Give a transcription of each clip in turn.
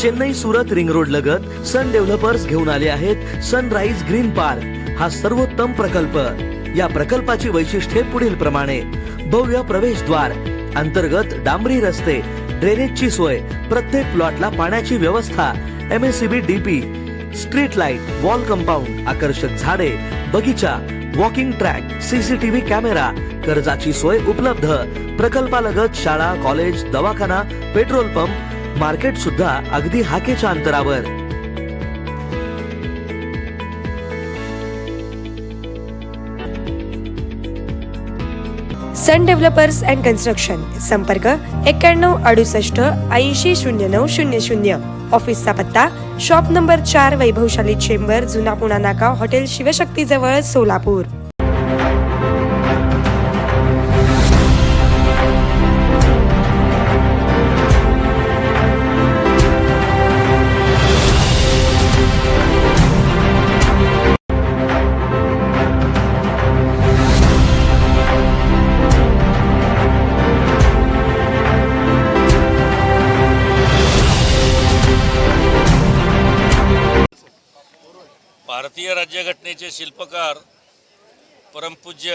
Chennai Surat ring road लगत सन developers घेऊन आले आहेत सनराईज ग्रीन पार्क. हा सर्वोत्तम प्रकल्प. या प्रकल्पाची वैशिष्ट्ये पुढील प्रमाणे. भव्य प्रवेशद्वार अंतर्गत डांबरी रस्ते ड्रेनेजची सोय प्रत्येक प्लॉटला पाण्याची व्यवस्था M S C B DP street light wall compound आकर्षक झाडे बगीचा वॉकिंग ट्रॅक सीसीटीव्ही कॅमेरा कर्जाची सोय उपलब्ध. प्रकल्पालगत शाळा कॉलेज दवाखाना पेट्रोल पंप मार्केट सुद्धा अगदी हाकेच्या अंतरावर. सन डेव्हलपर्स अँड कन्स्ट्रक्शन संपर्क एक्क्याण्णव अडुसष्ट ऐंशी शून्य नऊ शून्य शून्य. ऑफिसचा पत्ता शॉप नंबर चार वैभवशाली चेंबर जुना पुणा नाका हॉटेल शिवशक्ती जवळ सोलापूर. भारतीय राज्यघटनेचे शिल्पकार परमपूज्य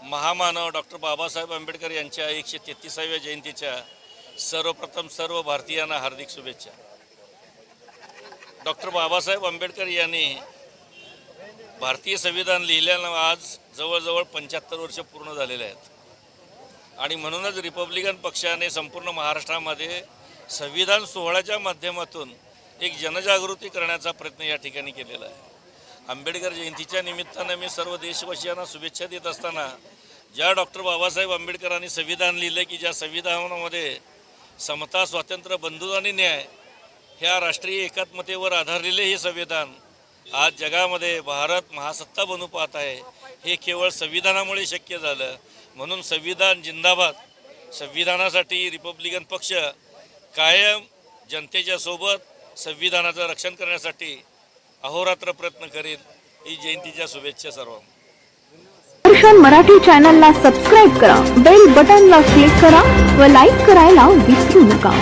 महामानव डॉक्टर बाबासाहेब आंबेडकर यांच्या एकशे तेहतीसाव्या जयंतीच्या सर्वप्रथम सर्व भारतीयांना हार्दिक शुभेच्छा. डॉक्टर बाबासाहेब आंबेडकर यांनी भारतीय संविधान लिहिल्यानं आज जवळजवळ पंच्याहत्तर वर्ष पूर्ण झालेले आहेत. आणि म्हणूनच रिपब्लिकन पक्षाने संपूर्ण महाराष्ट्रामध्ये संविधान सोहळ्याच्या माध्यमातून एक जनजागृती करण्याचा प्रयत्न या ठिकाणी केलेला आहे. आंबेडकर जयंतीच्या निमित्तानं मी सर्व देशवासियांना शुभेच्छा देत असताना ज्या डॉक्टर बाबासाहेब आंबेडकरांनी संविधान लिहिलं की ज्या संविधानामध्ये समता स्वातंत्र्य बंधुता आणि न्याय ह्या राष्ट्रीय एकात्मतेवर आधारलेले हे संविधान आज जगामध्ये भारत महासत्ता बनू पाहत आहे. हे केवळ संविधानामुळे शक्य झालं. म्हणून संविधान जिंदाबाद. संविधानासाठी रिपब्लिकन पक्ष कायम जनतेच्या सोबत संविधानाचं रक्षण करण्यासाठी अहोरात्र प्रयत्न करीत ही जयंतीच्या शुभेच्छा सर्व. दर्शन मराठी चॅनलला सबस्क्राईब करा बेल बटनला क्लिक करा व लाईक करायला विसरू नका.